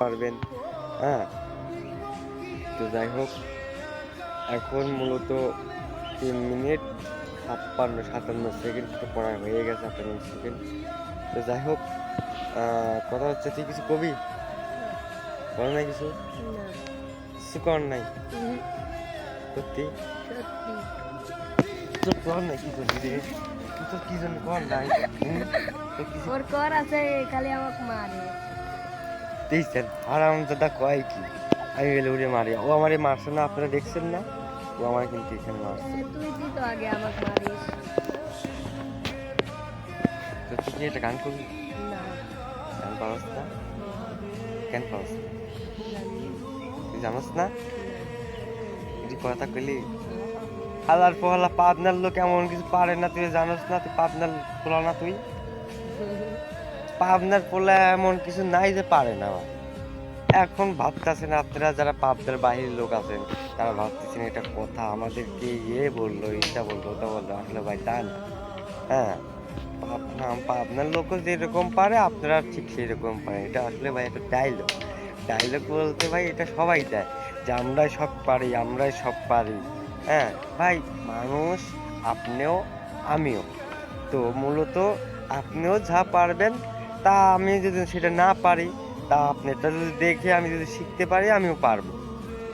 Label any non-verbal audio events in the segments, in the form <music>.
পারবেন। হ্যাঁ। তো যাই হোক এখন মূলত তিন মিনিট ছাপ্পান্ন সাতান্ন সেকেন্ড তো পড়া হয়ে গেছে আটান্ন সেকেন্ড। তো যাই হোক কথা হচ্ছে তুই কিছু কবি? কর নাই কিছু? কিছু কর নাই? সত্যি? সত্যি। তো কর নাই কি করবি রে? তুই তো কি জন্য কর নাই? হুম? তো কিছু ওর কর আছে খালি আমাকে মারে। দেখছেন আরাম দাদা কয় কি? আমি গেলে উড়ে মারি। ও আমারে মারছে না আপনারা দেখছেন না? ও আমার কিন্তু এখানে মারছে। তুই তো কি একটা গান করবি? গান পারস না? কেন পারস না? তুই জানোস না। তুই কথা কইলি। হালার পোহালা পাবনার লোক এমন কিছু পারে না তুই জানোস না? তুই পাবনার পোলা না তুই? <laughs> পাবনার পোলা এমন কিছু নাই যে পারে না। এখন ভাবতেছেন আপনারা যারা পাবনার বাহিরের লোক আছেন, তারা ভাবতেছেন এটা কথা আমাদেরকে ইয়ে বলল এটা বলল, ওটা বলল। আসলে ভাই তা না। হ্যাঁ পাবনা, পাবনার লোকও যেরকম পারে, আপনারা ঠিক সেই রকম পারে এটা আসলে ভাই একটা ডায়লগ ডায়লগ বলতে ভাই এটা সবাই দেয় যে আমরাই সব পারি, আমরাই সব পারি। হ্যাঁ ভাই মানুষ আপনিও আমিও। তো মূলত আপনিও যা পারবেন তা আমি যদি সেটা না পারি, তা আপনারটা যদি দেখে আমি যদি শিখতে পারি, আমিও পারব।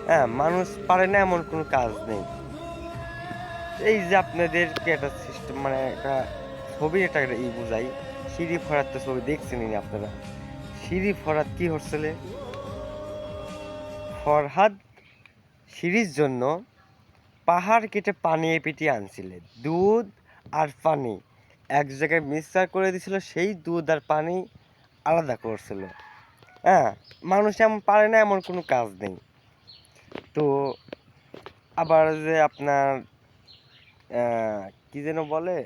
হ্যাঁ মানুষ পারে না এমন কোনো কাজ নেই। এই যে আপনাদেরকে একটা সিস্টেম মানে একটা ছবি একটা ই বুঝাই। সিঁড়ি ফরাত তো ছবি দেখছেনই আপনারা। সিঁড়ি ফরাত কি হচ্ছিল ফরহাদ সিঁড়ির জন্য পাহাড় কেটে পানি পিটিয়ে আনছিলে দুধ আর পানি। এক জায়গায় মিক্সচার করে দিছিল সেই দুধ আর পানি আলাদা করছিল। হ্যাঁ মানুষ এমন পারে না এমন কোনো কাজ নেই। তো আবার যে আপনার কি যেন বলে?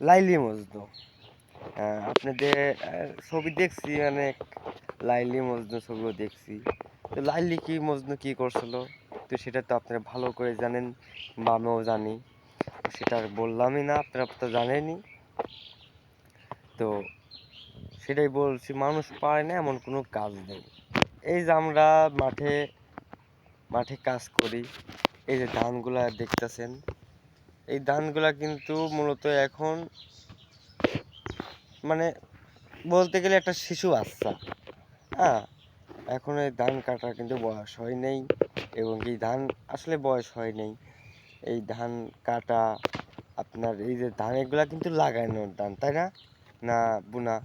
লাইলি আহ, আপনাদের ছবি দেখছি অনেক লাইলি মজনু ছবিও দেখছি। তো লাইলি কি মজনু কি করছিল? তো সেটা তো আপনারা ভালো করে জানেন বা আমিও জানি। সেটা আর বললামই না, আপনারা তো জানেনই। তো সেটাই বলছি, মানুষ পায় না এমন কোনো কাজ নেই। এই যে আমরা মাঠে মাঠে কাজ করি, এই যে ধানগুলা দেখতেছেন, এই ধানগুলা কিন্তু মূলত এখন মানে বলতে গেলে একটা শিশু বাচ্চা হ্যাঁ? এখন এই ধান কাটার কিন্তু বয়স হয় নেই এবং এই ধান আসলে বয়স হয় নেই। এই ধান কাটা আপনার এই যে ধান এগুলা কিন্তু লাগানোর ধান তাই না? না বুনা?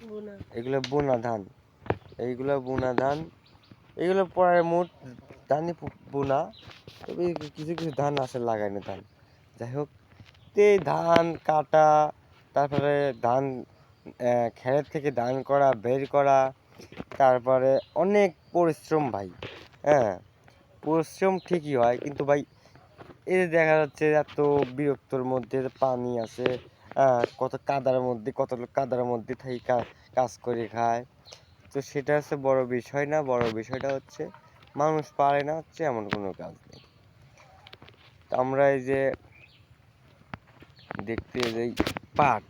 বুনা। এগুলো বোনা ধান। এইগুলো বোনা ধান। এগুলো পরে মোট ধানই বোনা। তবে কিছু কিছু ধান আছে লাগানো ধান। যাই হোক তো এই ধান কাটা তারপরে ধান খেত থেকে ধান করা বের করা তারপরে অনেক পরিশ্রম ভাই হ্যাঁ? পরিশ্রম ঠিকই হয় কিন্তু ভাই এই দেখা যাচ্ছে এত বিরক্তর মধ্যে পানি আছে কত কাদার মধ্যে, কত লোক কাদার মধ্যে থেকে কাজ করে খায়। তো সেটা হচ্ছে বড় বিষয় না, বড় বিষয়টা হচ্ছে মানুষ পারে না হচ্ছে এমন কোনো কাজ নেই। তো আমরা এই যে দেখতে যাই পাট।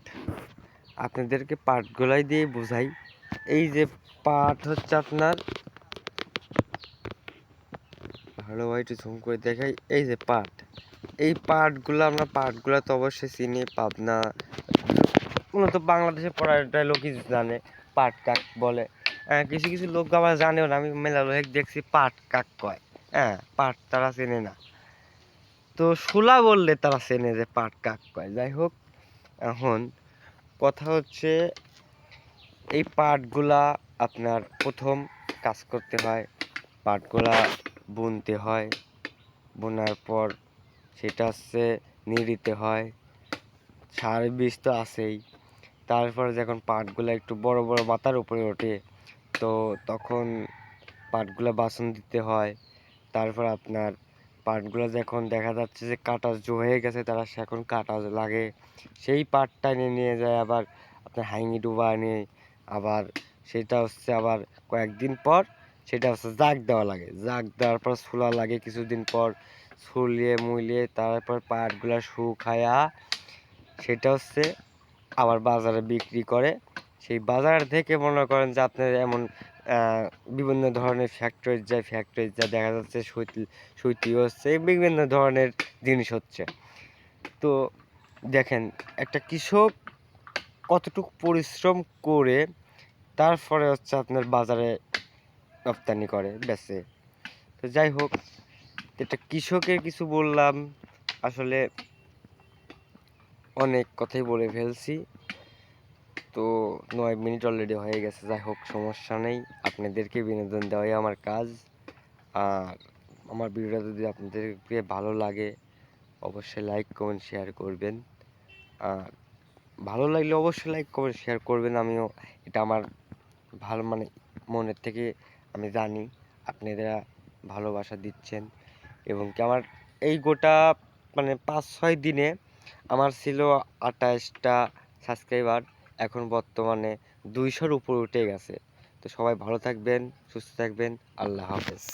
আপনাদেরকে পাটগুলাই দিয়ে বোঝাই। এই যে পাট হচ্ছে আপনার ভাই একটু ঝুম করে দেখাই। এই যে পাট। এই পাটগুলো আমরা পাটগুলো তো অবশ্যই চিনি পাবনা। মূলত বাংলাদেশে পড়াটা লোকই জানে পাট কাক বলে। হ্যাঁ, কিছু কিছু লোক আবার জানেও না আমি মেলা লোক দেখছি পাট কাক কয়। হ্যাঁ পাট তারা চেনে না। তো শুলা বললে তারা চেনে যে পাট কাক কয়। যাই হোক এখন কথা হচ্ছে এই পাটগুলা আপনার প্রথম কাজ করতে হয় পাটগুলা বুনতে হয়। বোনার পর সেটা হচ্ছে নিড়িতে হয়। সার বীজ তো আছেই। তারপরে যখন পাটগুলো একটু বড় বড় মাথার উপরে ওঠে, তো তখন পাটগুলো বাসন দিতে হয়। তারপর আপনার পাটগুলো যখন দেখা যাচ্ছে যে কাটা হয়ে গেছে, তারা এখন কাটা লাগে। সেই পাটটা নিয়ে নিয়ে যায় আবার আপনার হাইঙি ডুবা নিয়ে। আবার সেটা হচ্ছে আবার কয়েকদিন পর সেটা হচ্ছে জাগ দেওয়া লাগে। জাগ দেওয়ার পর ছুলা লাগে কিছুদিন পর, ছুলিয়ে মুলিয়ে তারপর পাটগুলা শুকায়া সেটা হচ্ছে আবার বাজারে বিক্রি করে। সেই বাজার থেকে মনে করেন যে আপনার এমন বিভিন্ন ধরনের ফ্যাক্টরি যায় ফ্যাক্টরি যা দেখা যাচ্ছে সৈতি সৈতি হচ্ছে, বিভিন্ন ধরনের জিনিস হচ্ছে। তো দেখেন, একটা কৃষক কতটুকু পরিশ্রম করে তারপরে হচ্ছে আপনার বাজারে রপ্তানি করে বেচে তো যাই হোক এটা কৃষকের কিছু বললাম, আসলে অনেক কথাই বলে ফেলছি। তো নয় মিনিট অলরেডি হয়ে গেছে, যাই হোক, সমস্যা নেই। আপনাদেরকে বিনোদন দেওয়াই আমার কাজ। আর আমার ভিডিওটা যদি আপনাদেরকে ভালো লাগে, অবশ্যই লাইক কমেন্ট শেয়ার করবেন। আর ভালো লাগলে অবশ্যই লাইক কমেন্ট শেয়ার করবেন। আমিও এটা আমার ভালো মানে মনের থেকে আমি জানি আপনারা ভালোবাসা দিচ্ছেন এবং কি আমার এই গোটা মানে পাঁচ ছয় দিনে আমার ছিল আঠাশটা সাবস্ক্রাইবার এখন বর্তমানে দুইশোর উপর উঠে গেছে। তো সবাই ভালো থাকবেন, সুস্থ থাকবেন, আল্লাহ হাফেজ।